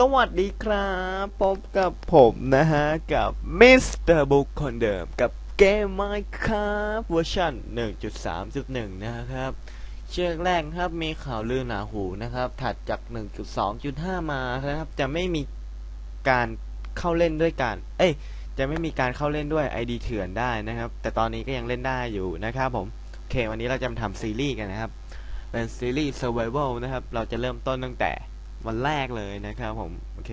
สวัสดีครับ พบกับผมนะฮะ กับมิสเตอร์บุ๊กคนเดิม กับเกมไมค์ครับเวอร์ชัน1.3.1 นะครับ เชือกแรกครับมีข่าวลือหนาหูนะครับ ถัดจาก 1.2.5 มานะครับ จะไม่มีการเข้าเล่นด้วยกัน เอ้ย จะไม่มีการเข้าเล่นด้วย ID เถื่อนได้นะครับ แต่ตอนนี้ก็ยังเล่นได้อยู่นะครับผม โอเค วันนี้เราจะมาทำซีรีส์กันนะครับ เป็นซีรีส์ Survival นะครับ เราจะเริ่มต้นตั้งแต่ วันแรกเลยนะครับผม โอเค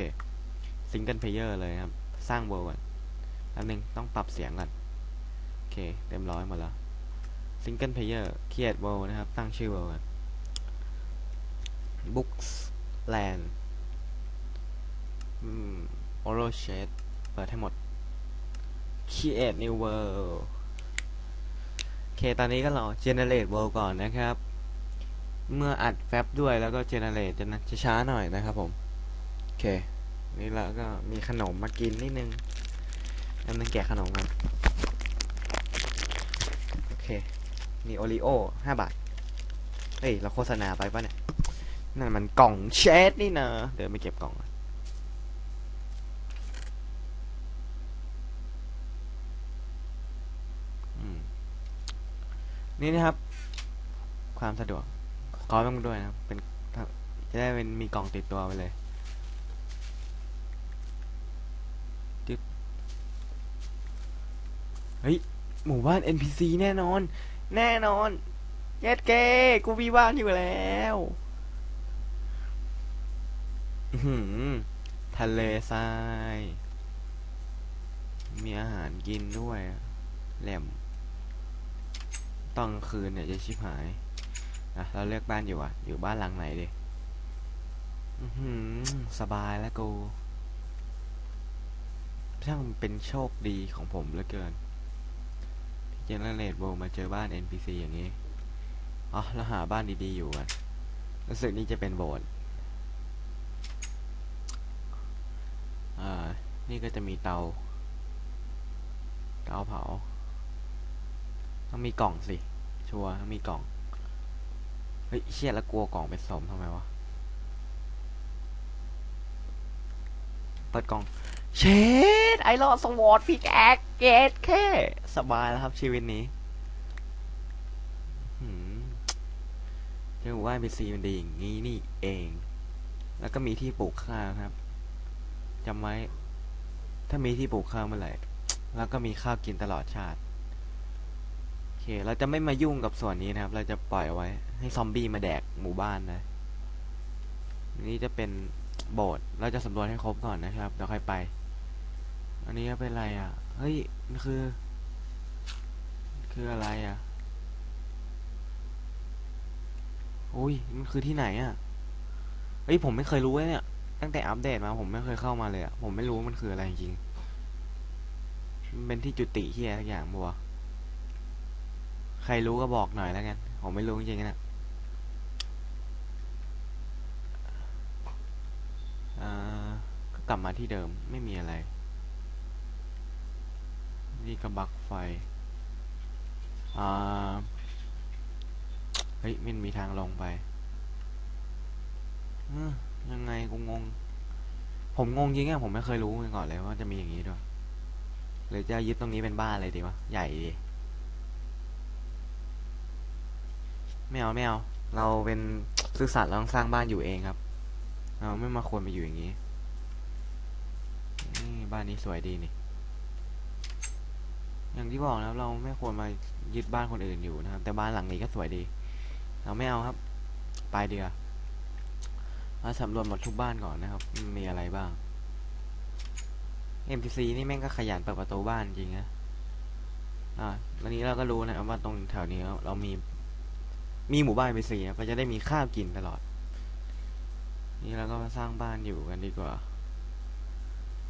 ซิงเกิลเพลเยอร์เลยครับ สร้างเวิร์ก่อนแป๊บนึงต้องปรับเสียงก่อน โอเค เต็มร้อยหมดแล้วซิงเกิลเพลเยอร์เคียดเวิร์นะครับ ตั้งชื่อเวิร์ก่อน Books Land อืม Oral Shade เปิดให้หมด Create New World โอเค ตอนนี้ก็รอ Generate World ก่อนนะครับ เมื่ออัดแฟบด้วยแล้วก็เจเนเรตจะนะจะช้าหน่อยนะครับผม โอเค นี่เราก็มีขนมมากินนิดนึงน้ำนึงแกะขนมกันโอเค มีโอรีโอห้าบาท เฮ้ย เราโฆษณาไปปะเนี่ย นั่นมันกล่องเชดนี่นะเดี๋ยวไปเก็บกล่องนี่นะครับ ความสะดวก ขอต้องด้วยนะเป็นจะได้เป็นมีกล่องติดตัวไปเลยจึ๊ดเฮ้ย หมู่บ้าน NPC แน่นอน แน่นอนเย็ดเก้กูมีบ้านอยู่แล้วหือทะเลทราย มีอาหารกินด้วย แหลมตอนกลางคืนเนี่ยจะชิบหาย อะเราเลือกบ้านอยู่อะ อยู่บ้านหลังไหนดิสบายแล้วกูช่างเป็นโชคดีของผมเหลือเกินที่เจนเนเรตโบมาเจอบ้าน NPC อย่างนี้อ๋อเราหาบ้านดีๆอยู่กันรู้สึกนี่จะเป็นโบสถ์อ่า นี่ก็จะมีเตา เตาเผา ต้องมีกล่องสิ ชัวร์ต้องมีกล่อง เฮ้ยเชี่ยแล้วกลัวกล่องไปสมทำไมวะ เปิดกล่อง เชดไอรอนสวอตพิกแอคเกตแค่สบายแล้วครับชีวิตนี้เรื่องว่า NPC มันดีอย่างนี้นี่เอง แล้วก็มีที่ปลูกข้าวครับจำไว้ ถ้ามีที่ปลูกข้าวเมื่อไหร่ แล้วก็มีข้าวกินตลอดชาติ เค เราจะไม่มายุ่งกับส่วนนี้นะครับ เราจะปล่อยเอาไว้ ให้ซอมบี้มาแดกหมู่บ้านนะ นี่จะเป็นโบสถ์เราจะสำรวจให้ครบก่อนนะครับเดี๋ยวค่อยไป อันนี้ก็เป็นอะไรอะ เฮ้ยมันคือ คืออะไรอะอุ้ยมันคือที่ไหนอะเฮ้ยผมไม่เคยรู้เลยเนี่ย ตั้งแต่อัปเดตมาผมไม่เคยเข้ามาเลยอะ ผมไม่รู้ว่ามันคืออะไรจริง มันเป็นที่จุติที่อะไรอย่างบัว ใครรู้ก็บอกหน่อยแล้วกัน ผมไม่รู้จริงๆนะก็กลับมาที่เดิมไม่มีอะไร นี่ก็บักไฟเฮ้ยมันมีทางลงไปยังไงกูงง ผมงงจริงอะผมไม่เคยรู้มาก่อนเลยว่าจะมีอย่างนี้ด้วย หรือจะยึดตรงนี้เป็นบ้านเลยดีวะ ใหญ่ดี ไม่เอาไม่เอาเราเป็นซื่อสัตย์เราต้องสร้างบ้านอยู่เองครับ เราไม่มาควรไปอยู่อย่างนี้นี่บ้านนี้สวยดีนี่ อย่างที่บอกนะครับ เราไม่ควรมายึดบ้านคนอื่นอยู่นะครับ แต่บ้านหลังนี้ก็สวยดี เราไม่เอาครับไปเดียวเราสำรวจหมดทุกบ้านก่อนนะครับ มีอะไรบ้าง NPC นี่แม่งก็ขยันเปิดประตูบ้านจริงนะอ่าวันนี้เราก็รู้นะครับว่าตรงแถวนี้เรามี มีหมู่บ้านไปสี่ก็จะได้มีข้าวกินตลอด นี่เราก็มาสร้างบ้านอยู่กันดีกว่า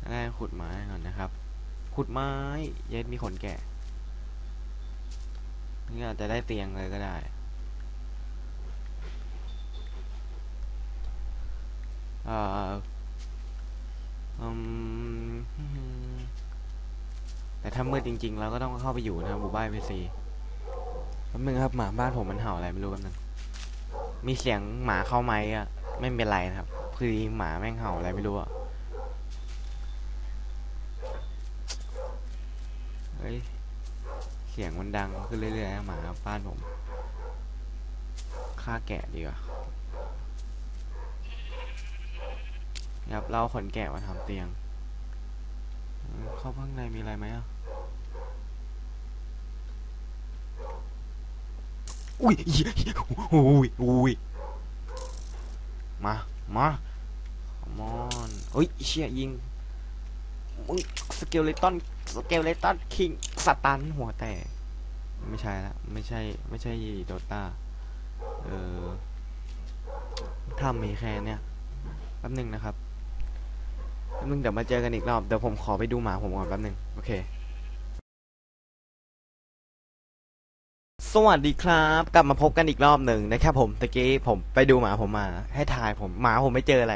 แรกขุดไม้ก่อนนะครับ ขุดไม้เย็ดมีขนแกะนี่อาจจะได้เตียงเลยก็ได้อ่าอืมแต่ถ้ามืดจริง ๆ เราก็ต้องเข้าไปอยู่นะหมู่บ้านไปสี่ แป๊บนึงครับหมาบ้านผมมันเห่าอะไรไม่รู้แป๊บนึงมีเสียงหมาเข้าไหมอะไม่เป็นไรนะครับ คือหมาแม่งเห่าอะไรไม่รู้อะเฮ้ยเสียงมันดังขึ้นเรื่อยๆนะหมาบ้านผมฆ่าแกะดีกว่าครับเราขนแกะมาทำเตียงเข้าข้างในมีอะไรไหมอะ อุ้ยอุ้ยอุ้ยมามาคอมอนเฮ้ยเชี่ยยิงมึงสเกลเลตันสเกลเลตันคิงสตันหัวแตกไม่ใช่ละไม่ใช่ไม่ใช่โดต้าเออทำมีแค่เนี่ยแป๊บหนึ่งนะครับแป๊บหนึงเดี๋ยวมาเจอกันอีกรอบเดี๋ยวผมขอไปดูหมาผมก่อนแป๊บหนึ่งโอเค สวัสดีครับ กลับมาพบกันอีกรอบหนึ่งนะครับผมตะกี้ผมไปดูหมาผมมา ให้ทายผมหมาผมไม่เจออะไร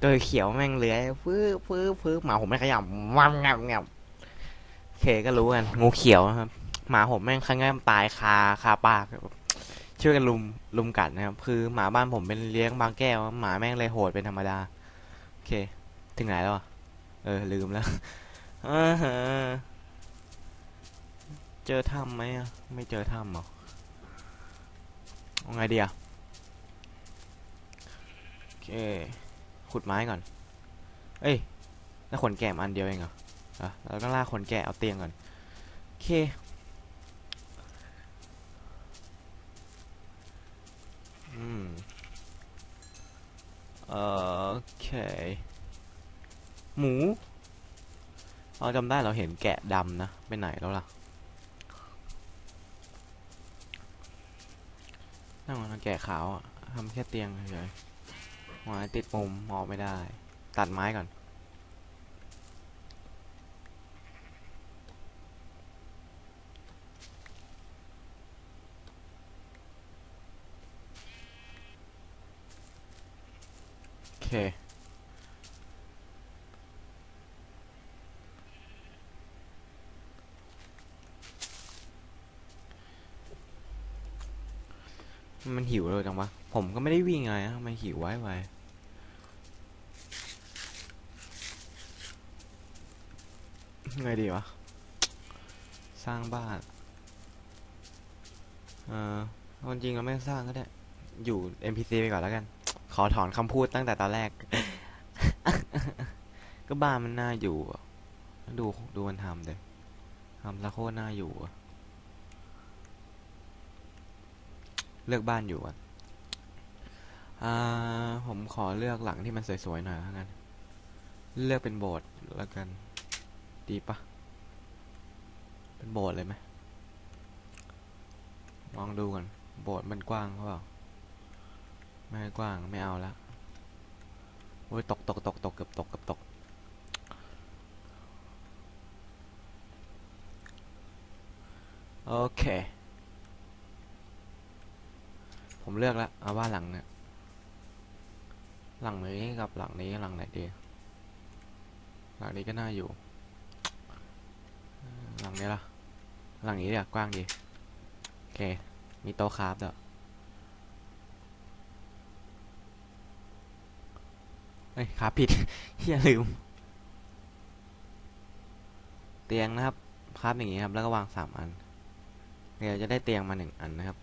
เจอเขียวแม่งเลื้อยฟื้อฟื้อฟื้อหมาผมไม่ขยับวับงับงับโอเคก็รู้กันงูเขียวนะครับหมาผมแม่งข้างแง่ตายคาคาปากช่วยกันลุมลุมกัดนะครับคือหมาบ้านผมเป็นเลี้ยงบางแก้วหมาแม่งเลยโหดเป็นธรรมดาโอเค ถึงไหนแล้วอะเออลืมแล้วอ่า เจอถ้ำไหมอะไม่เจอถ้ำหรอเอาไงดีอะโอเค ขุดไม้ก่อน เอ้ยแล้วขนแกะอันเดียวเองเหรออะแล้วก็ลากขนแกะเอาเตียงก่อนโอเคอืมโอเค หมูเราจำได้เราเห็นแกะดำนะ ไปไหนแล้วล่ะ นั่งมันแกะขาวอะทำแค่เตียงเฉยๆไม้ติดมุมมองไม่ได้ ตัดไม้ก่อน โอเค มันหิวเลยจังวะ ผมก็ไม่ได้วิ่งอะไรนะทำไหิวไว้ไวไงดีวะ สร้างบ้าน เออควาจริงเราไม่ต้สร้างก็ได้ อยู่ NPC ไปก่อนแล้วกัน ขอถอนคำพูดตั้งแต่ตอนแรก ก็บ้านมันน่าอยู่ ดูดูมันทำเลยทำแล้วโคตรน่าอยู่อะ เลือกบ้านอยู่อะอ่าผมขอเลือกหลังที่มันสวยๆหน่อยแล้วกัน เลือกเป็นโบสถ์แล้วกัน ดีปะเป็นโบสถ์เลยไหมลองดูก่อนโบสถ์มันกว้างหรือเปล่า ไม่กว้างไม่เอาละโอ้ยตกตกตกตกเกือบตกเกือบตก โอเค ผมเลือกแล้วเอาบ้านหลังเนี่ยหลังนี้กับหลังนี้หลังไหนดีหลังนี้ก็น่าอยู่ หลังนี้ล่ะ หลังนี้เดี๋ยวกว้างดีโอเค มีโต๊ะคราฟด้วยเอ้ยคราฟผิดเฮียลืม เตียงนะครับคราฟอย่างงี้ครับ แล้วก็วางสามอัน เดี๋ยวจะได้เตียงมาหนึ่งอันนะครับ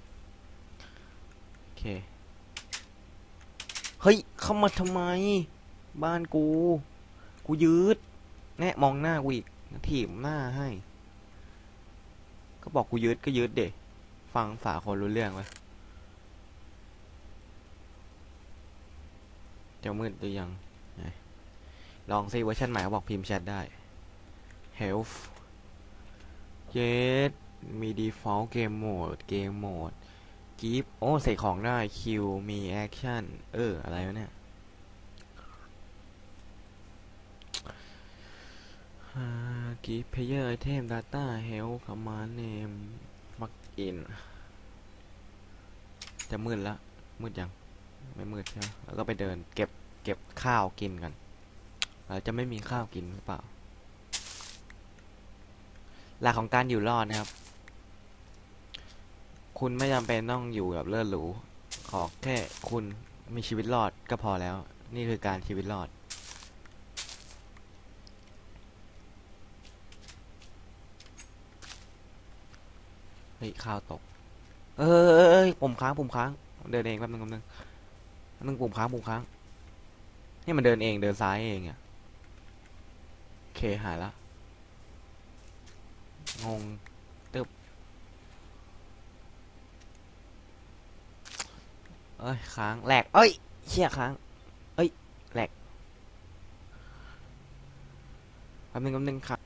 เค เฮ้ย เข้ามาทำไม บ้านกู กูยืด แน่มองหน้ากูอีกถีบหน้าให้ ก็บอกกูยืดก็ยืดเด็ฟังฝาคนรู้เรื่องไหมจะมืดหรือยัง ลองซิเวอร์ชันใหม่เขาบอกพิมพ์แชทได้ health เยสมี default game mode game mode กิฟโอ้ใส่ของได้คิวมีแอคชั่นเออ อะไรวะเนี่ยกิฟเพเยอร์ไอเทมดาต้าเฮลคอมมานเนมมักอินจะมืดละ มืดยัง ไม่มืดใช่ไหมแล้วก็ไปเดินเก็บเก็บข้าวกินกันเราจะไม่มีข้าวกินหรือเปล่า หลักของการอยู่รอดนะครับ คุณไม่จำเป็นต้องอยู่แบบเลิศหรู ขอแค่คุณมีชีวิตรอดก็พอแล้ว นี่คือการชีวิตรอด เฮ้ยข้าวตก เอ้ยเอ้ยเอยปุ่มค้างปุ่มค้าง เดินเองแป๊บนึงแป๊บนึงแป๊บนึงปุ่มค้างปุ่มค้าง นี่มันเดินเองเดินซ้ายเองอะโอเคหายละ งงตึบเอ้ยค้างแหลกเอ้ยเชี่ยค้างเอ้ยแหลกแป๊บนึงแป๊บนึงครับ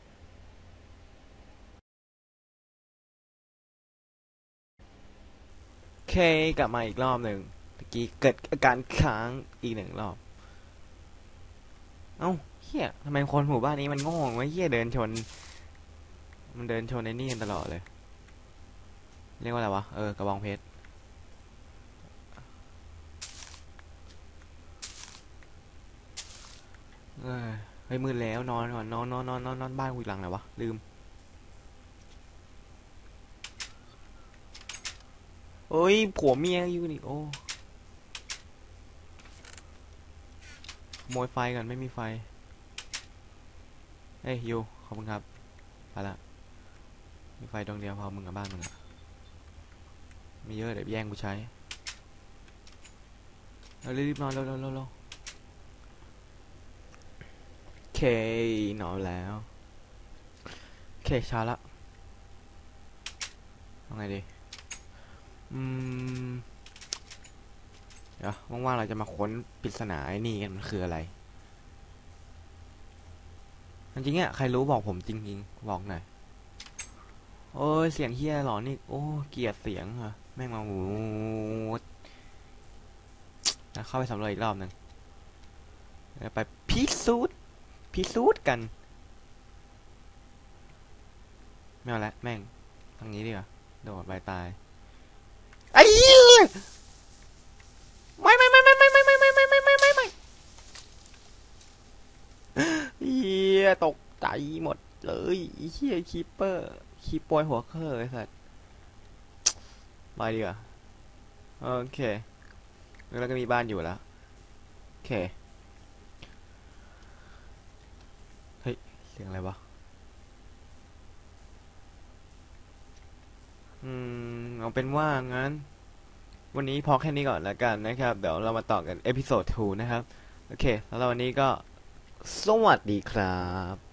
โอเคกลับมาอีกรอบหนึ่งเมื่อกี้เกิดอาการค้างอีกหนึ่งรอบ เอ้าเฮียทำไมคนหมู่บ้านนี้มันโง่วะเฮียเดินชน มันเดินชนไอ้นี่กันตลอดเลย เรียกว่าอะไรวะ เออกระบองเพชร เอ้ยเฮ้ยมืดแล้วนอนก่อนนอนนอนนอนนอนนอนบ้านกูอีกหลังไหนวะลืมเอ้ยผัวเมียอยู่นี่โอ้ขโมยไฟก่อนไม่มีไฟเฮ้ยยูขอบคุณครับไปละมีไฟดวงเดียวพอมึงกับบ้านมึงอะมีเยอะเดี๋ยวแย่งกูใช้เอารีบนอนเร็วๆ เร็วๆเร็วโอเคนอนแล้วโอเคช้าละเอาไงดี อืม เดี๋ยวว่างๆเราจะมาค้นปริศนาไอ้นี่กันมันคืออะไรจริงๆอะใครรู้บอกผมจริงๆ บอกหน่อย โอ้ยเสียงเฮียหลอนี่ โอ้เกียดเสียงเหรอแม่งมาหูแล้วเข้าไปสำรวจอีกรอบหนึ่งไปพิสูจน์ พิสูจน์กัน ไม่เอาละแม่งทางนี้ดีกว่าโดดไปตายไอ้เหี้ยไม่ไม่ไม่ไม่ไม่ไม่ไม่ไม่ไม่ไม่ไม่ไม่ไม่เฮียตกใจหมดเลยเฮียคีปเปอร์คีปปอยหัวเคอร์ไอ้สัสไปดีกว่าโอเค แล้วก็มีบ้านอยู่แล้ว โอเค เฮ้ย เสียงอะไรวะ อืม เอาเป็นว่างั้น วันนี้พอแค่นี้ก่อนแล้วกันนะครับ เดี๋ยวเรามาต่อกันเอพิโซด 2 นะครับ โอเค แล้ววันนี้ก็ สวัสดีครับ